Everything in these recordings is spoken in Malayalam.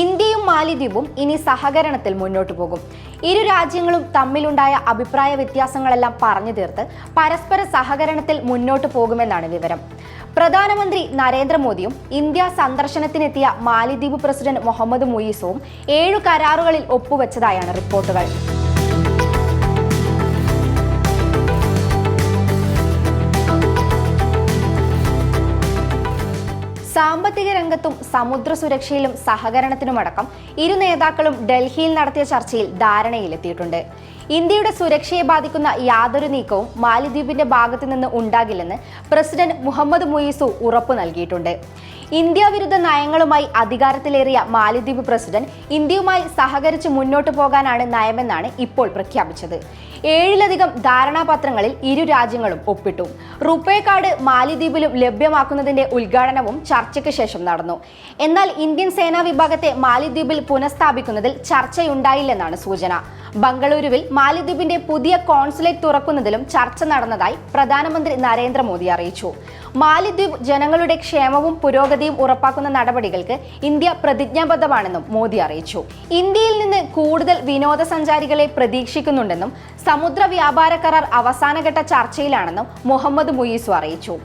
ഇന്ത്യയും മാലിദ്വീപും ഇനി സഹകരണത്തിൽ മുന്നോട്ടു പോകും. ഇരു രാജ്യങ്ങളും തമ്മിലുണ്ടായ അഭിപ്രായ വ്യത്യാസങ്ങളെല്ലാം പറഞ്ഞു തീർത്ത് പരസ്പര സഹകരണത്തിൽ മുന്നോട്ടു പോകുമെന്നാണ് വിവരം. പ്രധാനമന്ത്രി നരേന്ദ്രമോദിയും ഇന്ത്യ സന്ദർശനത്തിനെത്തിയ മാലിദ്വീപ് പ്രസിഡന്റ് മുഹമ്മദ് മുയീസവും ഏഴു കരാറുകളിൽ ഒപ്പുവെച്ചതായാണ് റിപ്പോർട്ടുകൾ. സാമ്പത്തിക രംഗത്തും സമുദ്ര സുരക്ഷയിലും സഹകരണത്തിനുമടക്കം ഇരു നേതാക്കളും ഡൽഹിയിൽ നടത്തിയ ചർച്ചയിൽ ധാരണയിലെത്തിയിട്ടുണ്ട്. ഇന്ത്യയുടെ സുരക്ഷയെ ബാധിക്കുന്ന യാതൊരു നീക്കവും മാലിദ്വീപിന്റെ ഭാഗത്തു നിന്ന് ഉണ്ടാകില്ലെന്ന് പ്രസിഡന്റ് മുഹമ്മദ് മുയിസു ഉറപ്പു നൽകിയിട്ടുണ്ട്. ഇന്ത്യ വിരുദ്ധ നയങ്ങളുമായി അധികാരത്തിലേറിയ മാലിദ്വീപ് പ്രസിഡന്റ് ഇന്ത്യയുമായി സഹകരിച്ച് മുന്നോട്ടു പോകാനാണ് നയമെന്നാണ് ഇപ്പോൾ പ്രഖ്യാപിച്ചത്. ഏഴിലധികം ധാരണാപത്രങ്ങളിൽ ഇരു രാജ്യങ്ങളും ഒപ്പിട്ടു. റുപ്പേ കാർഡ് മാലിദ്വീപിലും ലഭ്യമാക്കുന്നതിന്റെ ഉദ്ഘാടനവും ചർച്ചയ്ക്ക് ശേഷം നടന്നു. എന്നാൽ ഇന്ത്യൻ സേനാ വിഭാഗത്തെ മാലിദ്വീപിൽ പുനഃസ്ഥാപിക്കുന്നതിൽ ചർച്ചയുണ്ടായില്ലെന്നാണ് സൂചന. ബംഗളൂരുവിൽ മാലിദ്വീപിന്റെ പുതിയ കോൺസുലേറ്റ് തുറക്കുന്നതിലും ചർച്ച നടന്നതായി പ്രധാനമന്ത്രി നരേന്ദ്രമോദി അറിയിച്ചു. മാലിദ്വീപ് ജനങ്ങളുടെ ക്ഷേമവും പുരോഗതിയും ഉറപ്പാക്കുന്ന നടപടികൾക്ക് ഇന്ത്യ പ്രതിജ്ഞാബദ്ധമാണെന്നും മോദി അറിയിച്ചു. ഇന്ത്യയിൽ നിന്ന് കൂടുതൽ വിനോദസഞ്ചാരികളെ പ്രതീക്ഷിക്കുന്നുണ്ടെന്നും സമുദ്ര വ്യാപാര കരാർ അവസാനഘട്ട ചർച്ചയിലാണെന്നും മുഹമ്മദ് മുയീസു അറിയിച്ചു.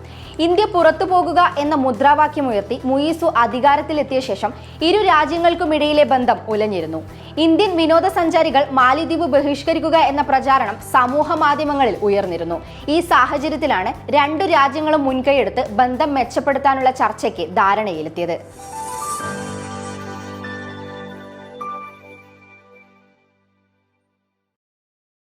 ഇന്ത്യ പുറത്തു പോകുക എന്ന മുദ്രാവാക്യമുയർത്തി മുയീസു അധികാരത്തിലെത്തിയ ശേഷം ഇരു രാജ്യങ്ങൾക്കുമിടയിലെ ബന്ധം ഉലഞ്ഞിരുന്നു. ഇന്ത്യൻ വിനോദസഞ്ചാരികൾ മാലിദ്വീപ് ബഹിഷ്കരിക്കുക എന്ന പ്രചാരണം സമൂഹ മാധ്യമങ്ങളിൽ ഉയർന്നിരുന്നു. ഈ സാഹചര്യത്തിലാണ് രണ്ടു രാജ്യങ്ങളും മുൻകൈയെടുത്ത് ബന്ധം മെച്ചപ്പെടുത്താനുള്ള ചർച്ചയ്ക്ക് ധാരണയിലെത്തിയത്.